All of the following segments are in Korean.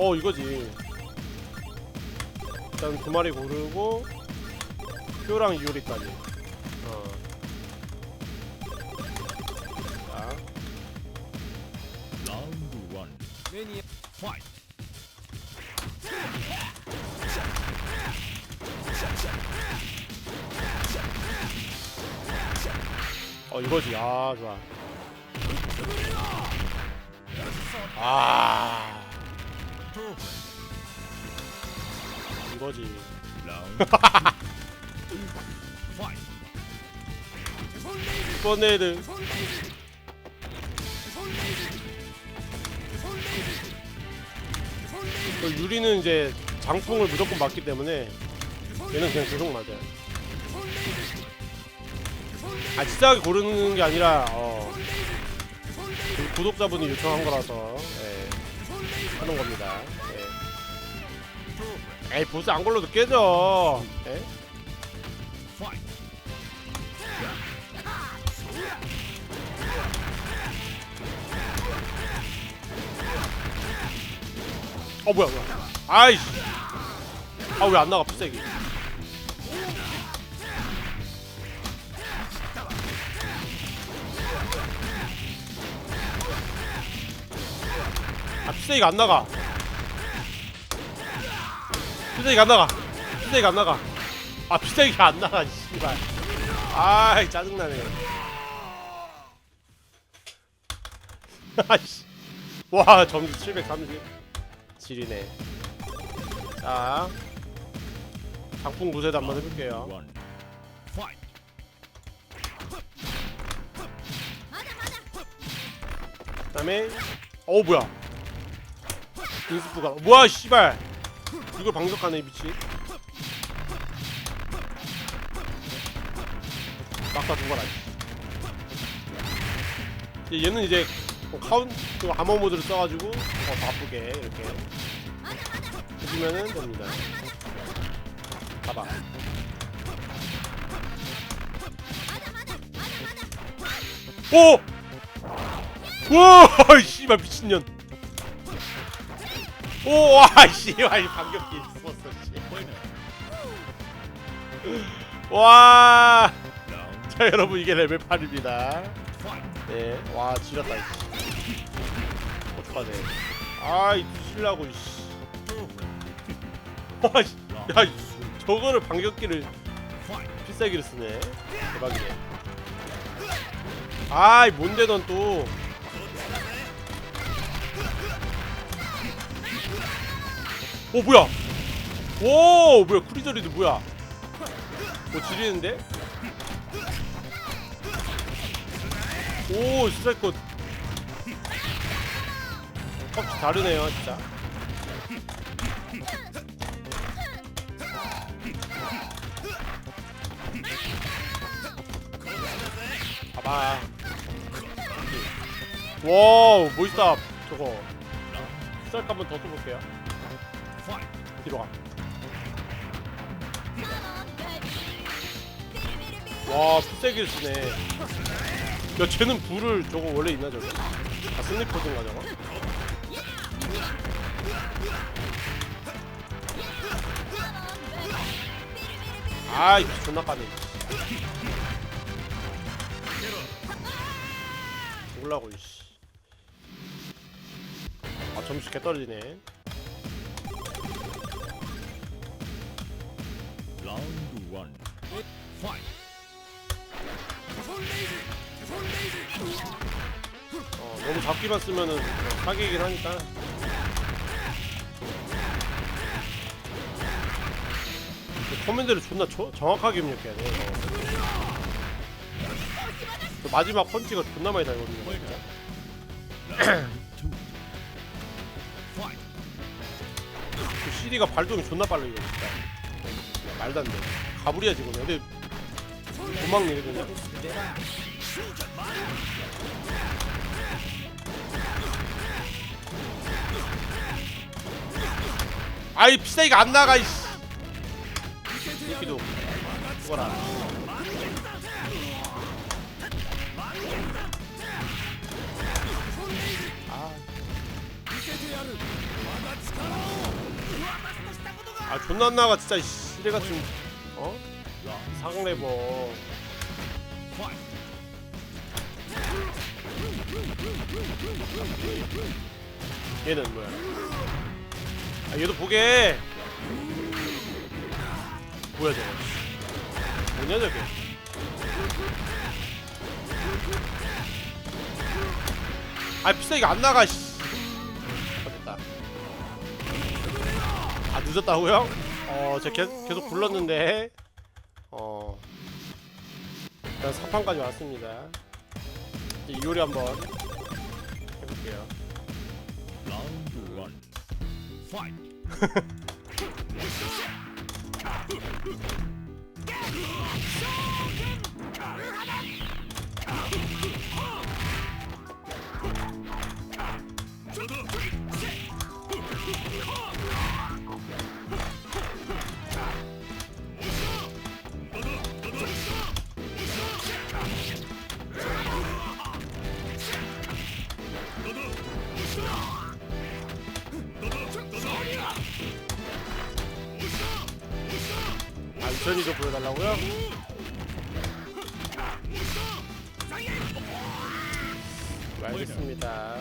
어 이거지. 일단 두 마리 고르고 큐랑 이오리까지. 어. 자. 라운드 원. 매니아. 파이트. 어 이거지. 아 좋아. 아 이거지. 그 유리는 이제 장풍을 무조건 맞기 때문에 얘는 그냥 계속 맞아요. 아 치사하게 고르는 게 아니라 어, 그 구독자분이 요청한 거라서. 예, 하는 겁니다. 예. 에이 보스 안 걸러도 깨져. 예? 어 뭐야 뭐야. 아이씨. 아 왜 안 나가 피색이 아 피색이 안 나가. 피색이 안 나가. 피색이 안 나가. 아 피색이 안 나가 씨발. 아이 짜증나네. 아이씨. 와 점수 730 지리네. 자 장풍 구세도 한번 해볼게요. 그 다음에 어 뭐야 인스프가 뭐야 씨발. 이걸 방석하네 미친. 막다 죽어라. 이제 얘는 이제 뭐 카운 그 아머 모드를 써가지고 더 바쁘게 이렇게 해주면은 됩니다. 봐봐. 오! 우와 씨발 미친년 오와 이 반격기 죽었어 씨와 자 여러분 이게 레벨 8입니다. 파이트 네와 지렸다 어떡하네. 아이 뒤질라고 이씨. 와 씨. 야 이- 저거를 반격기를 필살기를 쓰네. 대박이네. 아이 뭔데 넌 또 오 뭐야? 오 뭐야? 쿠리저리도 뭐야? 뭐 지리는데? 오 이거 확실히 다르네요 진짜. 봐봐. 와우 멋있다 저거. 썰 한번 더 써볼게요 뒤로 가와 풀세기를 쓰네. 야 쟤는 불을 저거 원래 있나 저거? 아 슬리퍼든가 저거 아이 존나 까네. 죽을라고 이씨. 아 점수 개 떨어지네 원. 파이트 어 너무 잡기만 쓰면은 어, 사기이긴 하니까. 근데 커맨드를 존나 조, 정확하게 입력해야 돼 어. 그 마지막 펀치가 존나 많이 달거든요. 그 CD가 발동이 존나 빨라 이거 진짜 말도 안 돼 가불이야 지금 애들 도망내네. 그냥 아이 피사이가 안 나가 이씨. 이기도 죽어라. 아. 아 존나 안 나가 진짜 씨레 같은 어? Round 사강 레버 fight. 얘는 뭐야? 아 얘도 보게. 뭐야 저거? 뭐냐 저게? 아 비싸게 안 나가 씨. 아, 됐다. 아 늦었다고요? 어 제가 계속, 계속 불렀는데 어 일단 4판까지 왔습니다 이제 요리 한번 해볼게요 one. Fight. 아 유천이도 보여달라고요? 네, 알겠습니다.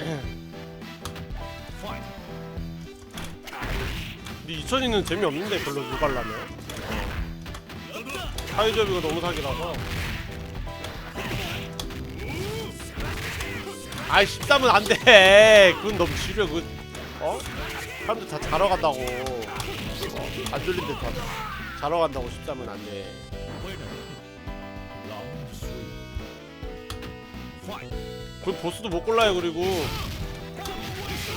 예. 근데 이천이는 재미없는데 별로 누가려면 사회적이가 너무 사기라서 아이 13은 안돼 그건 너무 지려 그 어? 사람들 다 자러 간다고 어? 안 졸린데 다 자러 간다고 13은 안돼 Winner. Round three. Fight. 그 보스도 못 골라요 그리고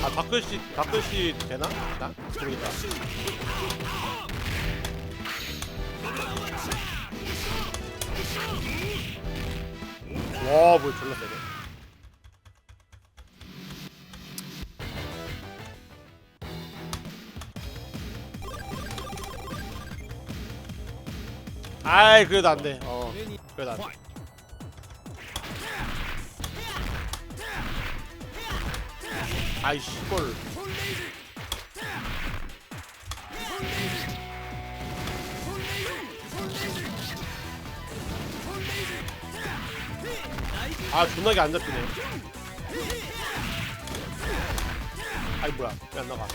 아 다크시 다크시 되나? 나? 모르겠다 와 뭐야 졸라 세네 아이 그래도 안돼. 어. 그래도 안돼. Fight. 아이 씨발 아 존나게 안 잡히네. 아이 뭐야. 왜안 나가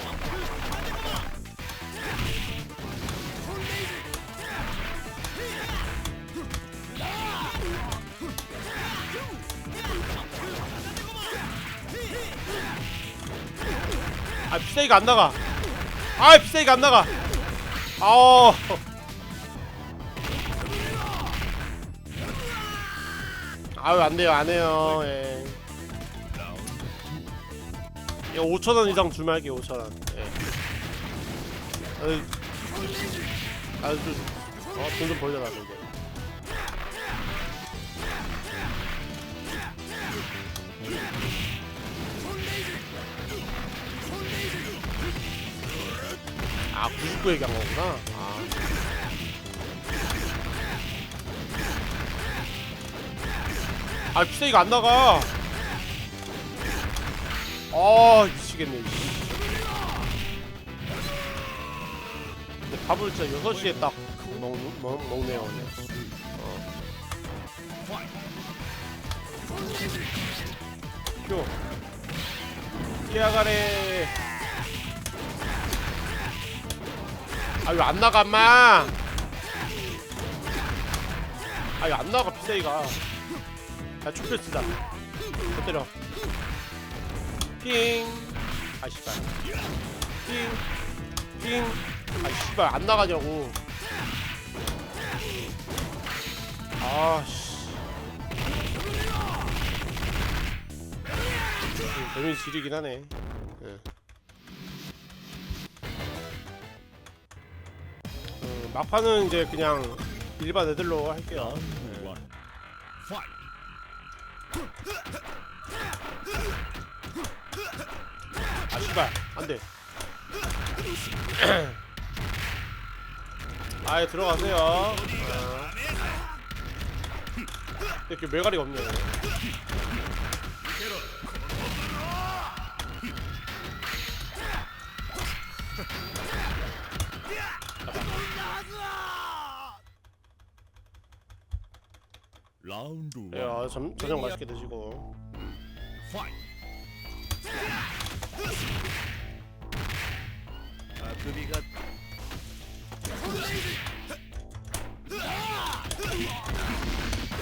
비싸이가 안 나가. 아 비싸이가 안 나가. 아우 아유 안 돼요 안 해요. 예. 이거 5천 원 이상 주면 할게요 5천 원. 예. 아유. 아유 좀어돈좀 벌려라 근 아 99 얘기한 거구나 아. 아 비싸이가 안 나가 아 미치겠네 씨. 근데 밥을 진짜 6시에 딱 먹, 먹, 먹네요 오늘. 어. 표 뛰어가래 아유 안 나가 마. 아유 안 나가 비싸이가. 야 축표 쓰자. 더 때려. 핑 아 씨발. 핑핑 아 씨발 안 나가냐고. 아씨. 재미 지리긴 하네 막판은 이제 그냥 일반 애들로 할게요. 아 씨발 안돼 아예 들어가세요 어. 이렇게 메가리가 없네 라운드 원. 야 전, 저녁 맛있게 드시고. 아 급이가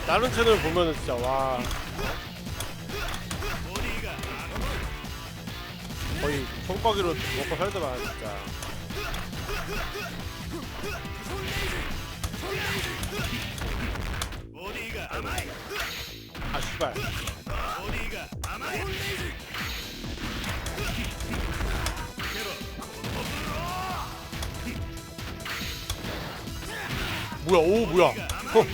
다른 채널 보면은 진짜 와 거의 손가기로 먹고 살더만 진짜 아 씨발 뭐야 오 뭐야 어.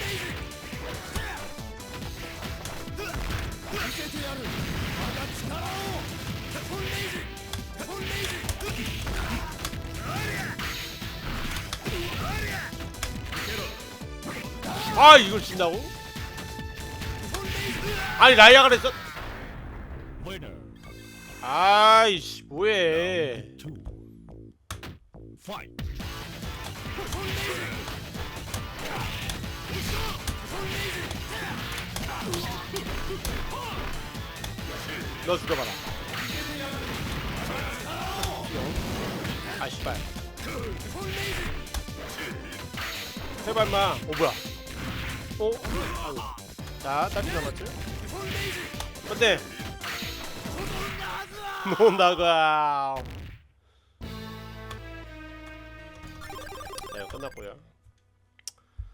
아 이걸 진다고? 아니 라이아가 그랬어. 아이씨 뭐해. 너 죽여봐라 아 씨발 해봐 임마 어 뭐야 어? 아이고. 자 딸기 남았죠? 어때? 못 나가 네 끝났고요